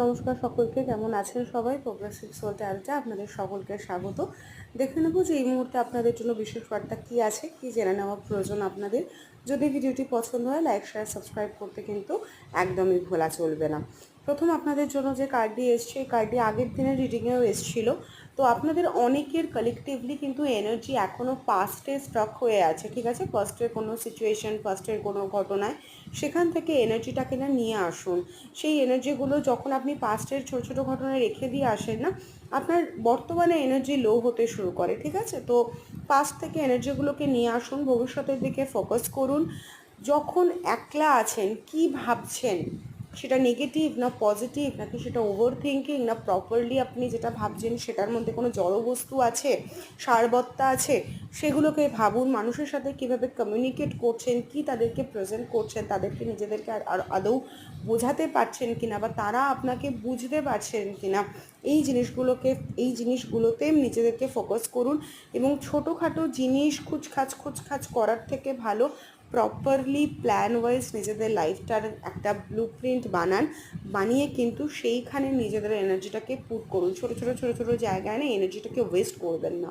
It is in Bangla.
নমস্কার সকলকে, কেমন আছেন সবাই? প্রোগ্রেসিভ সোল ট্যালটা আপনাদের সকলকে স্বাগত। দেখে নেব যে এই মুহূর্তে আপনাদের জন্য বিশেষ বার্তা কী আছে, কি জেনে নেওয়া প্রয়োজন আপনাদের। যদি ভিডিওটি পছন্দ হয় লাইক শেয়ার সাবস্ক্রাইব করতে কিন্তু একদমই ভোলা চলবে না। প্রথম আপনাদের জন্য যে কার্ডটি এসছে, এই কার্ডটি আগের দিনের রিডিংয়েও এসেছিল। তো আপনাদের অনেকের কালেকটিভলি কিন্তু এনার্জি এখনও পাস্টে স্টক হয়ে আছে, ঠিক আছে? ফার্স্টের কোনো সিচুয়েশন ফার্স্টের কোনো ঘটনায়। সেখান থেকে এনার্জিটাকে না নিয়ে আসুন। সেই এনার্জিগুলো যখন আপনি পাস্টের ছোটো ছোটো ঘটনায় রেখে দিয়ে আসেন না, আপনার বর্তমানে এনার্জি লো হতে শুরু করে, ঠিক আছে? তো পাস্ট থেকে এনার্জিগুলোকে নিয়ে আসুন, ভবিষ্যতের দিকে ফোকাস করুন। যখন একলা আছেন, কি ভাবছেন? সেটা নেগেটিভ না পজিটিভ নাকি সেটা ওভার থিঙ্কিং না প্রপারলি আপনি যেটা ভাবছেন সেটার মধ্যে কোনো জড়বস্তু আছে, সারবত্তা আছে, সেগুলোকে ভাবুন মানুষের সাথে কীভাবে কমিউনিকেট করছেন, কি তাদেরকে প্রেজেন্ট করছেন, তাদেরকে নিজেদেরকে আর আদৌ বোঝাতে পারছেন কিনা বা তারা আপনাকে বুঝতে পারছেন কিনা, এই জিনিসগুলোকে, এই জিনিসগুলোতে নিজেদেরকে ফোকাস করুন এবং ছোটোখাটো জিনিস খুচখাচ খুচখাচ করার থেকে ভালো প্রপারলি প্ল্যান ওয়াইজ নিজেদের লাইফটার একটা ব্লু প্রিন্ট বানান, বানিয়ে কিন্তু সেইখানে নিজেদের এনার্জিটাকে পুট করুন। ছোটো ছোটো ছোটো ছোটো জায়গায় না এনার্জিটাকে ওয়েস্ট করবেন না।